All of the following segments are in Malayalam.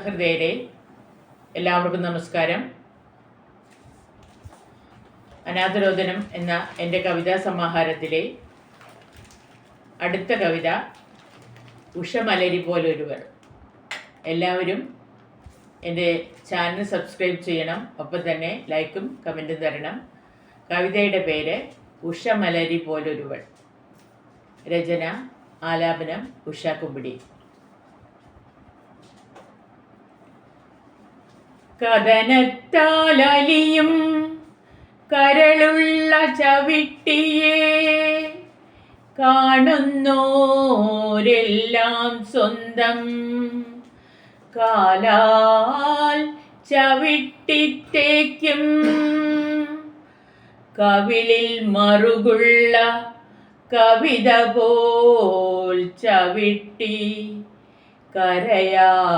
സഹൃദയരെ എല്ലാവർക്കും നമസ്കാരം. അനാഥരോധനം എന്ന എന്റെ കവിതാ സമാഹാരത്തിലെ അടുത്ത കവിത ഉഷമലരി പോലൊരുവർ. എല്ലാവരും എന്റെ ചാനൽ സബ്സ്ക്രൈബ് ചെയ്യണം. ഒപ്പം തന്നെ ലൈക്കും കമന്റും തരണം. കവിതയുടെ പേര് ഉഷമലരി പോലൊരുവൾ. രചന ആലാപനം ഉഷ കുമ്പിടി. കഥനത്താലലിയും കരളുള്ള ചവിട്ടിയെ കാണുന്നോരെല്ലാം സ്വന്തം കാലാൽ ചവിട്ടിത്തേക്കും. കവിളിൽ മറുകുള്ള കവിത പോൽ ചവിട്ടി കരയാതവരുടെ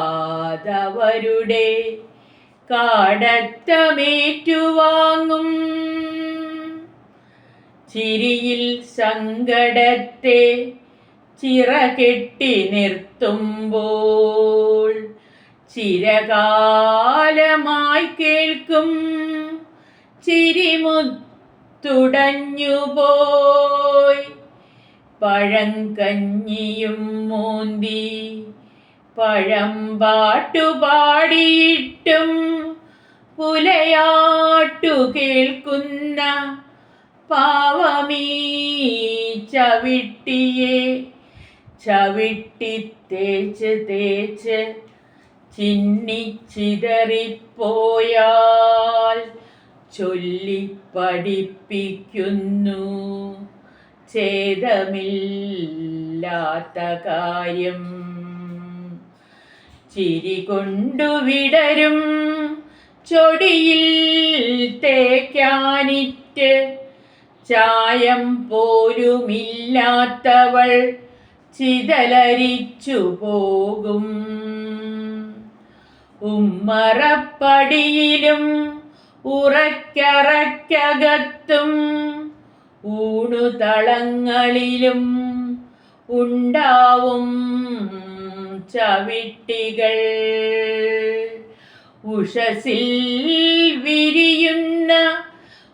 കാടത്തമേറ്റുവാങ്ങും. ചിരിയിൽ സങ്കടത്തെ ചിറകെട്ടി നിർത്തുമ്പോൾ ചിരകാലമായി കേൾക്കും. ചിരിമുത്തുടഞ്ഞുപോയി പഴങ്കഞ്ഞിയും മോന്തി പഴം പാട്ടുപാടിയിട്ടും പുലയാട്ടു കേൾക്കുന്ന പാവമീ ചവിട്ടിയെ ചവിട്ടി തേച്ച് തേച്ച് ചിന്നിച്ചിതറിപ്പോയാൽ ചൊല്ലി പഠിപ്പിക്കുന്നു ഛേദമില്ലാത്ത കാര്യം ചിരി കൊണ്ടു വിടരും. ചൊടിയിൽ തേക്കാനിറ്റ്. ചായം പോലുമില്ലാത്തവൾ ചിതലരിച്ചു പോകും. ഉമ്മറപ്പടിയിലും ഉറക്കറക്കകത്തും ഊണുതളങ്ങളിലും ഉണ്ടാവും ചവിട്ടികൾ. ഉഷസിൽ വിരിയുന്ന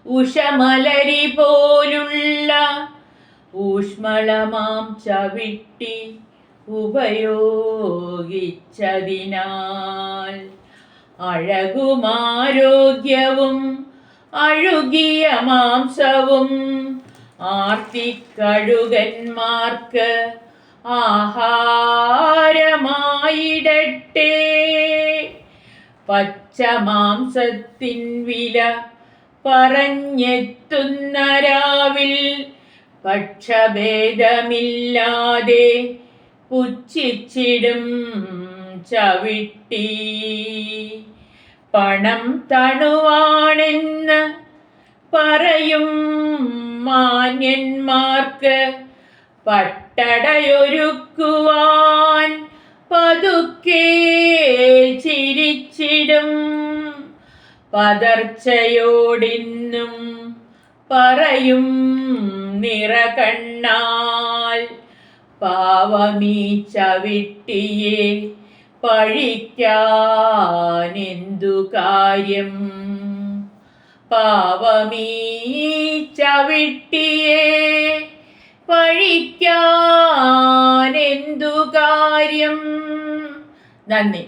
ഉഷമലരി പോലുള്ള ഊഷ്മളമാം ചവിട്ടി ഉപയോഗിച്ചതിനാൽ അഴകുമാരോഗ്യവും അഴുകിയ മാംസവും ആർത്തിക്കഴുകന്മാർക്ക് ആഹാരമായിടട്ടെ. പച്ചമാംസത്തിൻ വില പറഞ്ഞെത്തുന്ന രാവിൽ പക്ഷഭേദമില്ലാതെ പുച്ഛിച്ചിടും ചവിട്ടി. പണം തണുവാണെന്ന് പറയും മാന്യന്മാർക്ക് പട്ടടയൊരുക്കുവാൻ പതുക്കെ ചിരിച്ചിടും. പതർച്ചയോടിന്നും പറയും നിറ കണ്ണാൽ പാവമീ ചവിട്ടിയെ പഴിക്കാനെന്തു കാര്യം? പാവമീ ചവിട്ടിയെ പഴിക്കാനെന്തു കാര്യം? നന്ദി.